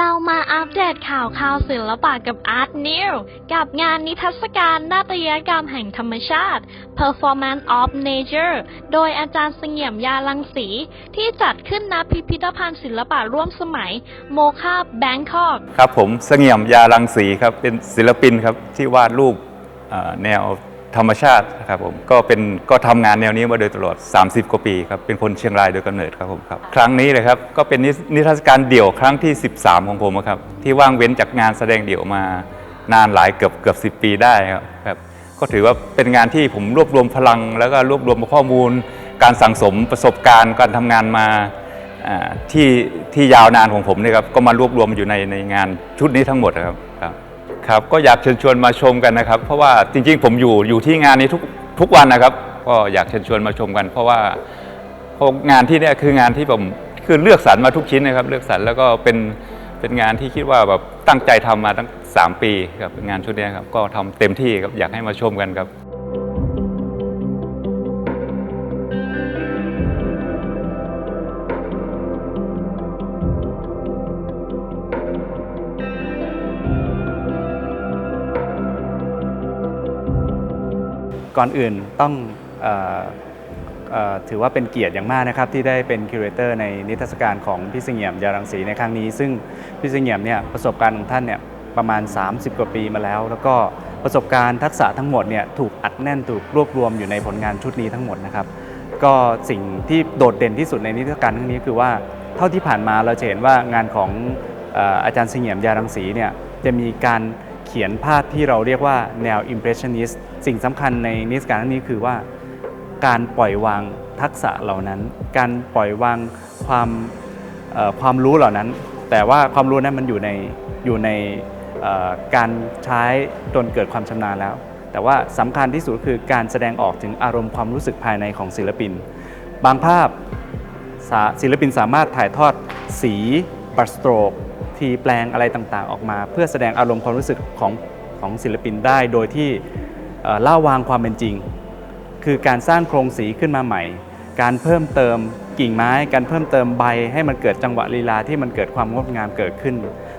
เรามาอัปเดตข่าวข่าวศิลปะกับ Art New กับงานนิทรรศการนาฏยกรรมแห่งธรรมชาติ Performance of Nature โดยอาจารย์เสงี่ยมยาลังสี ที่จัดขึ้นณพิพิธภัณฑ์ศิลปะร่วมสมัย โมคาแบงคอกครับผมเสงี่ยมยาลังสีครับเป็นศิลปินครับที่วาดรูปแนว ธรรมชาตินะครับผมก็เป็นก็ทำงานแนวนี้มาโดยตลอด 30 กว่าปีครับเป็นคนเชียงรายโดยกำเนิดครับผมครับครั้งนี้เลยครับก็เป็นนิทรรศการเดี่ยวครั้งที่ 13 ของผมครับที่ว่างเว้นจากงานแสดงเดี่ยวมานานหลายเกือบเกือบ10ปีได้ครับครับก็ถือว่าเป็นงานที่ผมรวบรวมพลัง แล้วก็รวบรวมข้อมูล การสั่งสมประสบการณ์ การทำงานมาที่ที่ยาวนานของผมเนี่ยครับก็มารวบรวมอยู่ในในงานชุดนี้ทั้งหมดครับ ครับก็อยากเชิญชวนมาชมกันนะครับ เพราะว่าจริงๆ ผมอยู่อยู่ที่งานนี้ทุกทุกวันนะครับ ก็อยากเชิญชวนมาชมกัน เพราะว่าเพราะงานที่เนี่ยคืองานที่ผมคือเลือกสรรมาทุกชิ้นนะครับ เลือกสรรแล้วก็เป็นเป็นงานที่คิดว่าแบบตั้งใจทำมาตั้ง 3 ปีครับงานชุดนี้ครับก็ทำเต็มที่ครับอยากให้มาชมกันครับ ก่อนอื่นต้องออถือว่าเป็นเกียรติอย่างมากนะครับที่ได้เป็นคิวเรเตอร์ในนิทรรศการของพี่เสงี่ยมยารังสีในครั้งนี้ ซึ่งพี่เสงี่ยมเนี่ยประสบการณ์ของท่านเนี่ยประมาณ 30 กว่าปีมาแล้ว แล้วก็ประสบการณ์ทักษะทั้งหมดเนี่ยถูกอัดแน่นถูกรวบรวมอยู่ในผลงานชุดนี้ทั้งหมดนะครับก็สิ่งที่โดดเด่นที่สุดในนิทรรศการครั้งนี้คือว่าเท่าที่ผ่านมาเราจะเห็นว่างานของเอ่ออาจารย์เสงี่ยมยารังสีเนี่ยจะมีการ เขียนภาพที่เราเรียกว่าแนว impressionist สิ่งสำคัญในนิทรรศการนี้คือว่า การปล่อยวางทักษะเหล่านั้น การปล่อยวางความความรู้เหล่านั้น แต่ว่าความรู้นั้นมันอยู่ในอยู่ในการใช้จนเกิดความชำนาญแล้ว แต่ว่าสำคัญที่สุดคือการแสดงออกถึงอารมณ์ความรู้สึกภายในของศิลปิน บางภาพศิลปินสามารถถ่ายทอดสีบัสโตรก ทีแปลงอะไรต่างๆ ออกมา เพื่อแสดงอารมณ์ความรู้สึกของของศิลปินได้โดยที่เล่าวางความเป็นจริง คือการสร้างโครงสีขึ้นมาใหม่ การเพิ่มเติมกิ่งไม้ การเพิ่มเติมใบให้มันเกิดจังหวะลีลาที่มันเกิดความงดงามเกิดขึ้น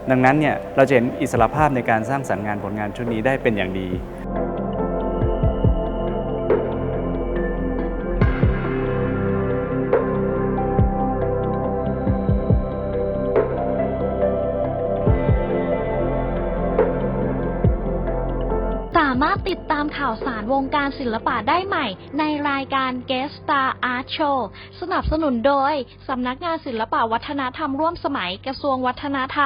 ดังนั้นเนี่ยเราจะเห็นอิสระภาพในการสร้างสรรค์งานผลงานชุดนี้ได้เป็นอย่างดี สามารถติดตามข่าวสารวงการศิลปะได้ใหม่ ในรายการ Guest Star Art Show สนับสนุนโดย สำนักงานศิลปะวัฒนธรรมร่วมสมัยกระทรวงวัฒนธรรม